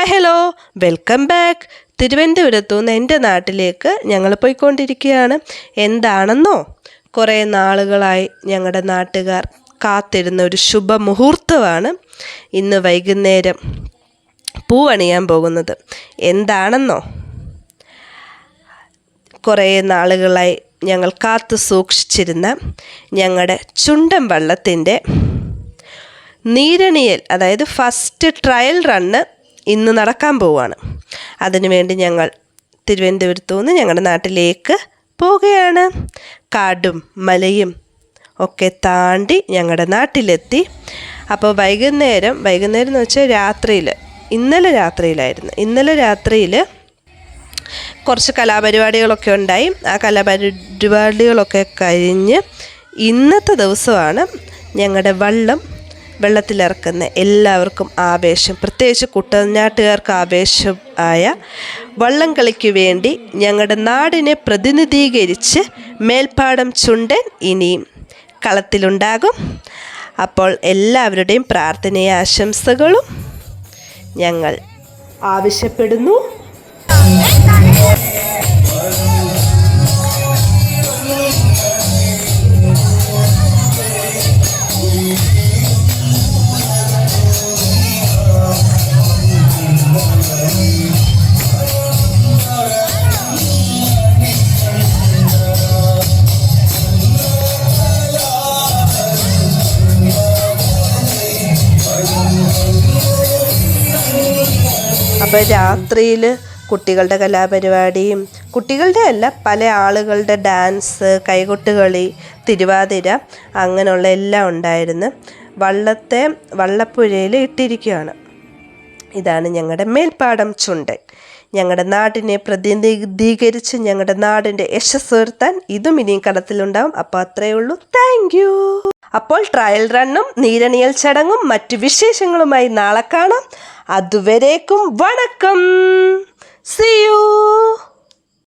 Hi hello welcome back തിരുവനന്തപുരത്തു നിന്ന് എന്റെ നാട്ടിലേക്ക് ഞങ്ങൾ പോയിക്കൊണ്ടിരിക്കുകയാണ്. എന്താണെന്നോ? കുറേ നാളുകളായി ഞങ്ങളുടെ നാട്ടുകാർ കാത്തിരുന്ന ഒരു ശുഭമുഹൂർത്തമാണ് ഇന്ന് വൈകുന്നേരം പൂവണിയാൻ പോകുന്നത്. എന്താണെന്നോ? കുറേ നാളുകളായി ഞങ്ങൾ കാത്തു സൂക്ഷിച്ചിരുന്ന ഞങ്ങളുടെ ചുണ്ടൻ വള്ളത്തിന്റെ നീരണിയൽ അതായത് ഫസ്റ്റ് ട്രയൽ റണ്ണ് ഇന്ന് നടക്കാൻ പോവുകയാണ് അതിനുവേണ്ടി ഞങ്ങൾ തിരുവനന്തപുരത്തു നിന്ന് ഞങ്ങളുടെ നാട്ടിലേക്ക് പോവുകയാണ്. കാടും മലയും ഒക്കെ താണ്ടി ഞങ്ങളുടെ നാട്ടിലെത്തി. അപ്പോൾ വൈകുന്നേരം വൈകുന്നേരം എന്ന് വെച്ചാൽ രാത്രിയിൽ ഇന്നലെ രാത്രിയിലായിരുന്നു. ഇന്നലെ രാത്രിയിൽ കുറച്ച് കലാപരിപാടികളൊക്കെ ഉണ്ടായി. ആ കലാപരിപാടികളൊക്കെ കഴിഞ്ഞ് ഇന്നത്തെ ദിവസമാണ് ഞങ്ങളുടെ വള്ളം വെള്ളത്തിലിറക്കുന്ന എല്ലാവർക്കും ആവേശം. പ്രത്യേകിച്ച് കുട്ടനാട്ടുകാർക്ക് ആവേശം ആയ വള്ളം കളിക്ക് വേണ്ടി ഞങ്ങളുടെ നാടിനെ പ്രതിനിധീകരിച്ച് മേൽപ്പാടം ചുണ്ടൻ ഇനിയും കളത്തിലുണ്ടാകും. അപ്പോൾ എല്ലാവരുടെയും പ്രാർത്ഥനയാശംസകളും ഞങ്ങൾ ആവശ്യപ്പെടുന്നു. അപ്പോൾ രാത്രിയിൽ കുട്ടികളുടെ കലാപരിപാടിയും കുട്ടികളുടെ അല്ല പല ആളുകളുടെ ഡാൻസ് കൈകൊട്ടുകളി തിരുവാതിര അങ്ങനെയുള്ള എല്ലാം ഉണ്ടായിരുന്നു. വള്ളത്തെ വള്ളപ്പുഴയിൽ ഇട്ടിരിക്കുകയാണ്. ഇതാണ് ഞങ്ങളുടെ മേൽപ്പാടം ചുണ്ടൻ. ഞങ്ങളുടെ നാടിനെ പ്രതിനിധീകരിച്ച് ഞങ്ങളുടെ നാടിന്റെ യശസ് ഉയർത്താൻ ഇതും ഇനിയും കളത്തിലുണ്ടാവും. അപ്പോൾ അത്രയേ ഉള്ളൂ. താങ്ക് അപ്പോൾ ട്രയൽ റണ്ണും നീരണിയൽ ചടങ്ങും മറ്റു വിശേഷങ്ങളുമായി നാളെ കാണാം. അതുവരേക്കും വണക്കം. C U